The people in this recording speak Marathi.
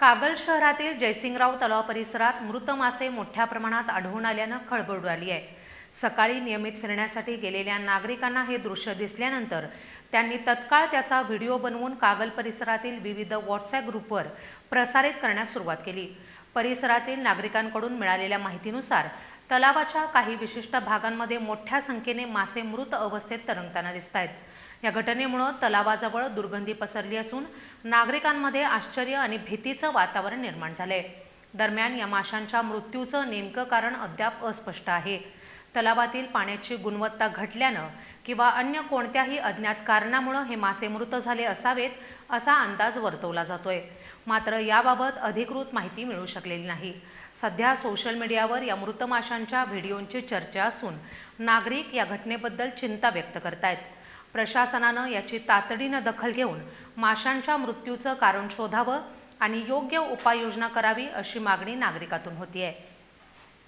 कागल शहरातील जयसिंगराव तलाव परिसरात मृत मासे मोठ्या प्रमाणात आढळून आल्यानं खळबळ उडाली आहे. सकाळी नियमित फिरण्यासाठी गेलेल्या नागरिकांना हे दृश्य दिसल्यानंतर त्यांनी तत्काळ त्याचा व्हिडिओ बनवून कागल परिसरातील विविध व्हॉट्सॲप ग्रुपवर प्रसारित करण्यास सुरुवात केली. परिसरातील नागरिकांकडून मिळालेल्या माहितीनुसार तलावाच्या काही विशिष्ट भागांमध्ये मोठ्या संख्येने मासे मृत अवस्थेत तरंगताना दिसत आहेत या घटनेमुळं तलावाजवळ दुर्गंधी पसरली असून नागरिकांमध्ये आश्चर्य आणि भीतीचं वातावरण निर्माण झालंय. दरम्यान या माशांच्या मृत्यूचं नेमकं कारण अद्याप अस्पष्ट आहे. तलावातील पाण्याची गुणवत्ता घटल्यानं किंवा अन्य कोणत्याही अज्ञात कारणामुळं हे मासे मृत झाले असावेत असा अंदाज वर्तवला जातोय. मात्र याबाबत अधिकृत माहिती मिळू शकलेली नाही. सध्या सोशल मीडियावर या मृत माशांच्या व्हिडिओंची चर्चा असून नागरिक या घटनेबद्दल चिंता व्यक्त करतायत. प्रशासनानं याची तातडीनं दखल घेऊन माशांच्या मृत्यूचं कारण शोधावं आणि योग्य उपाययोजना करावी अशी मागणी नागरिकातून होती आहे